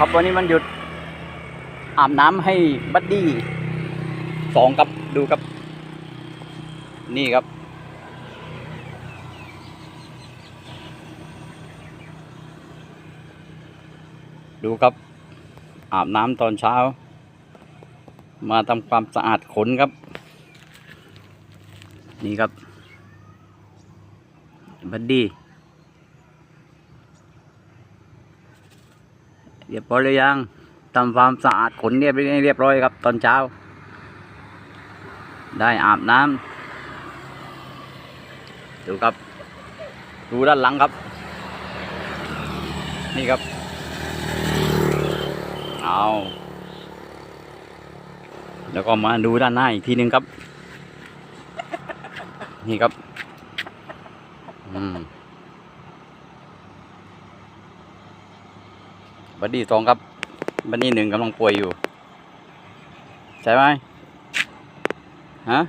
ครับวันนี้มันหยุดอาบน้ำให้บัดดี้สองครับดูครับ นี่ครับ ดูครับ อาบน้ำตอนเช้า มาทำความสะอาดขนครับ นี่ครับบัดดี้ เรียบร้อยหรือยังทำความสะอาดขนเรียบเรียบร้อยครับตอนเช้า ได้อาบน้ำดูครับ ดูด้านหลังครับ นี่ครับ เอาแล้วก็มาดูด้านหน้าอีกทีหนึ่งครับ นี่ครับ อืม บัดดี้สองครับ บัดดี้หนึ่งกำลังป่วยอยู่ ใช่ไหมฮะ